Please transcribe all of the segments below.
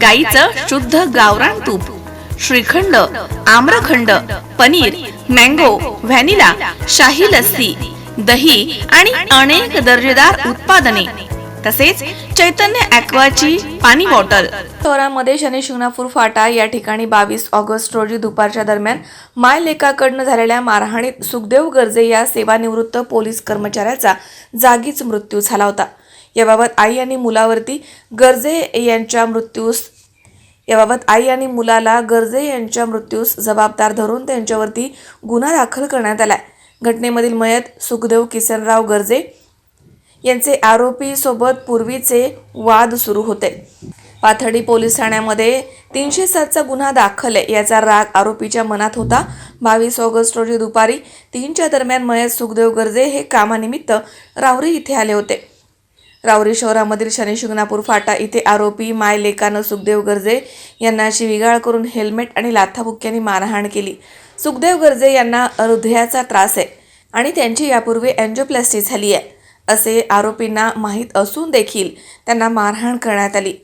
गाईचं शुद्ध गावरान तूप श्रीखंड आम्रखंड पनीर मँगो व्हॅनिला शाही लस्सी दही आणि अनेक दर्जेदार उत्पादने. तसेच चैतन्य ॲक्वाची पाणी बॉटल. शहरामध्ये शनी शिंगणापूर फाटा या ठिकाणी बावीस ऑगस्ट रोजी दुपारच्या दरम्यान माय लेकाकडनं झालेल्या मारहाणीत सुखदेव गर्जे या सेवानिवृत्त पोलीस कर्मचाऱ्याचा जागीच मृत्यू झाला होता. याबाबत आई आणि मुलावरती गर्जे यांच्या मृत्यूस याबाबत आई आणि मुलाला गर्जे यांच्या मृत्यूस जबाबदार धरून त्यांच्यावरती गुन्हा दाखल करण्यात आला घटनेमधील मयत सुखदेव किसनराव गर्जे यांचे आरोपीसोबत पूर्वीचे वाद सुरू होते. पाथर्डी पोलीस ठाण्यामध्ये तीनशे सातचा गुन्हा दाखल आहे. याचा राग आरोपीच्या मनात होता. बावीस ऑगस्ट रोजी दुपारी तीनच्या दरम्यान मयत सुखदेव गर्जे हे कामानिमित्त रावरी इथे आले होते. रावरी शहरामधील शनी शिंगणापूर फाटा इथे आरोपी माय लेकानं सुखदेव गर्जे यांना शिविगाळ करून हेल्मेट आणि लाथाबुक्क्यांनी मारहाण केली. सुखदेव गर्जे यांना हृदयाचा त्रास आहे आणि त्यांची यापूर्वी अँजोप्लॅस्टी झाली आहे असे आरोपींना माहीत असून देखील त्यांना मारहाण करण्यात आली.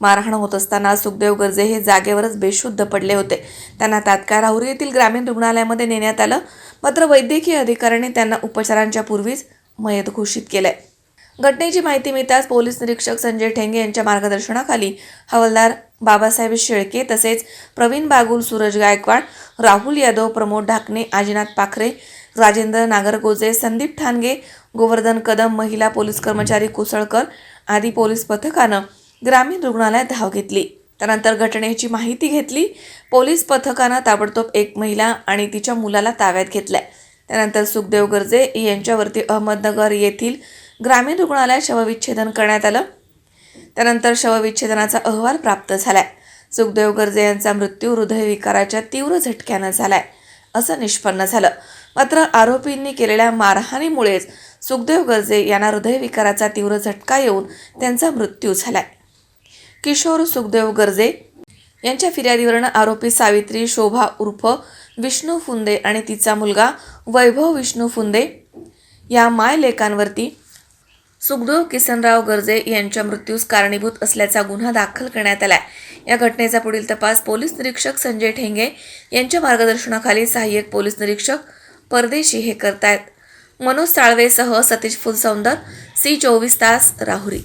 मारहाण होत असताना सुखदेव गर्जे हे जागेवरच बेशुद्ध पडले होते. त्यांना तात्काळ राहुरी येथील ग्रामीण रुग्णालयामध्ये नेण्यात आलं. मात्र वैद्यकीय अधिकाऱ्यांनी त्यांना उपचारांच्या पूर्वीच मयत घोषित केलं आहे घटनेची माहिती मिळताच पोलीस निरीक्षक संजय ठेंगे यांच्या मार्गदर्शनाखाली हवालदार बाबासाहेब शेळके तसेच प्रवीण बागुल सूरज गायकवाड राहुल यादव प्रमोद ढाकणे आजीनाथ पाखरे राजेंद्र नागरगोजे संदीप ठाणगे गोवर्धन कदम महिला पोलीस कर्मचारी कुसळकर आदी पोलीस पथकानं ग्रामीण रुग्णालयात धाव घेतली. त्यानंतर घटनेची माहिती घेतली. पोलीस पथकानं ताबडतोब एक महिला आणि तिच्या मुलाला ताब्यात घेतल्या. त्यानंतर सुखदेव गर्जे यांच्यावरती अहमदनगर येथील ग्रामीण रुग्णालयात शवविच्छेदन करण्यात आलं. त्यानंतर शवविच्छेदनाचा अहवाल प्राप्त झालाय. सुखदेव गर्जे यांचा मृत्यू हृदयविकाराच्या तीव्र झटक्यानं झालाय असं निष्पन्न झालं. मात्र आरोपींनी केलेल्या मारहाणीमुळेच सुखदेव गर्जे यांना हृदयविकाराचा तीव्र झटका येऊन त्यांचा मृत्यू झालाय. किशोर सुखदेव गर्जे यांच्या फिर्यादीवरनं आरोपी सावित्री शोभा उर्फ विष्णू फुंदे आणि तिचा मुलगा वैभव विष्णू फुंदे या मायलेकांवरती सुखदेव किसनराव गर्जे यांच्या मृत्यूस कारणीभूत असल्याचा गुन्हा दाखल करण्यात आला या घटनेचा पुढील तपास पोलीस निरीक्षक संजय ठेंगे यांच्या मार्गदर्शनाखाली सहाय्यक पोलीस निरीक्षक परदेशी हे करतायत. मनोज साळवेसह सतीश फुलसौंदर सी चोवीस तास राहुरी.